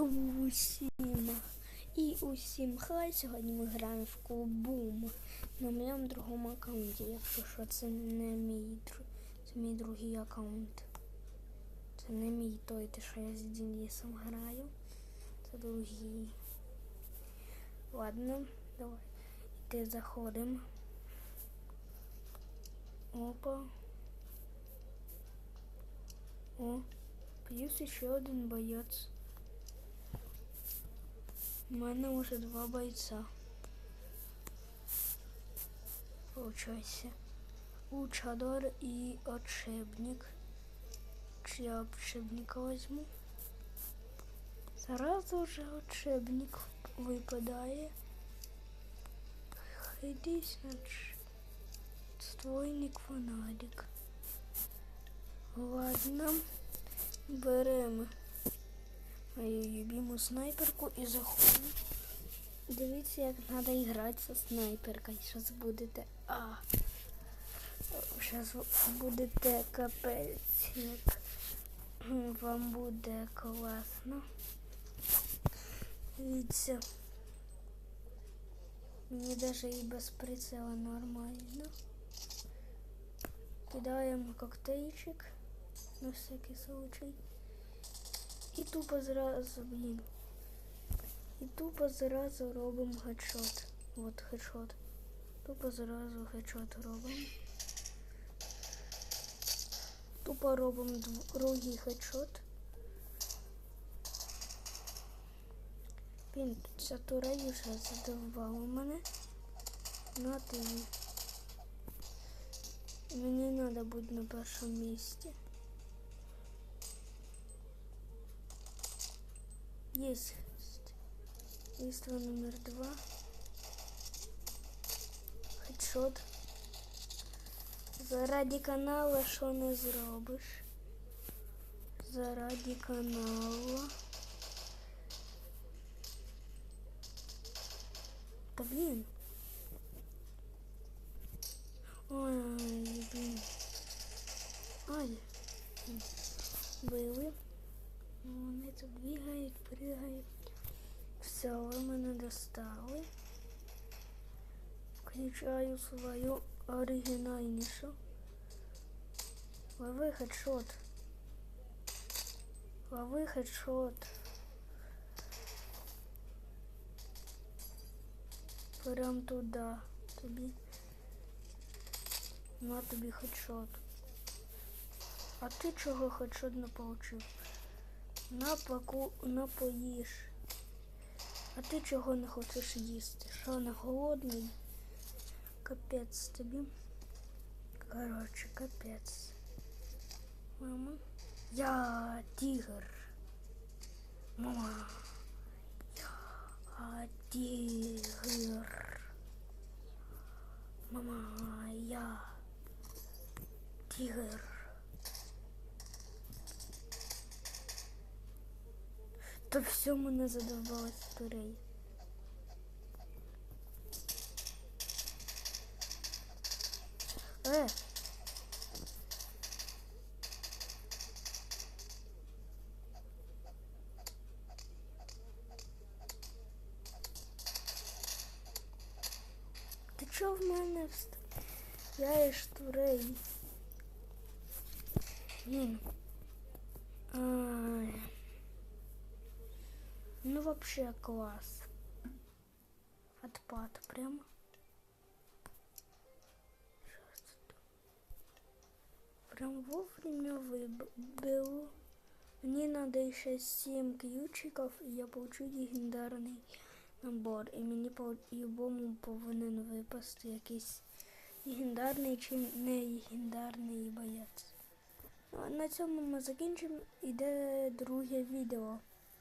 Усім і усім хай сьогодні ми граємо в клубум на моєму другому аккаунті. Якщо що, це не мій це мій другий аккаунт. Це не мій той, те, що я з Денисом граю. Це другий. Ладно, давай. Іди заходимо. Опа. О, плюс ще один боєць. У мене уже два бойця. Получайся. Лучадор і отшибник. Чи я отшибника возьму? Зараз уже отшибник випадає. Хайдись на ствойник фонарик. Ладно, беремо любиму снайперку і заходимо. Дивіться, як треба грати зі снайперкою. Зараз будете. А. Зараз будете капець. Вам буде класно. Дивіться. Мені навіть і без прицела нормально. Кидаємо коктейльчик на всякий случай. І тупо зразу, блін. І тупо зразу робимо хедшот. От хедшот. Тупо зразу хедшот робимо. Тупо робимо другий хедшот. Блін, ця турель вже задовбала мене. На ти. Мені треба бути на першому місці. Есть. Убийство номер два. Хедшот. Заради канала що не зробиш? Заради канала. Все, мене достали. Включаю свою оригінальнішу. Лови хедшот. Лови хедшот. Прям туди. Тобі. На тобі хедшот. А ти чого хедшот не получив? На паку напоїш. А ти чого не хочеш їсти? Що не голодний? Капець тобі. Коротше, капець. Мама. Я тигр. Мама. Я тигр. Мама, я тигр. Та все мене задовбалось турей. Е. Ти чого в мене вст... Я ж турей. Блін. Ай. Ну вообще класс. Отпад прям. Прям вовремя выбил. Мне надо еще 7 ключиков, и я получу легендарний набор. І мені по-любому повинен випасти якийсь легендарний чи не легендарний боєць. Ну, а на цьому ми закінчимо. Іде друге відео.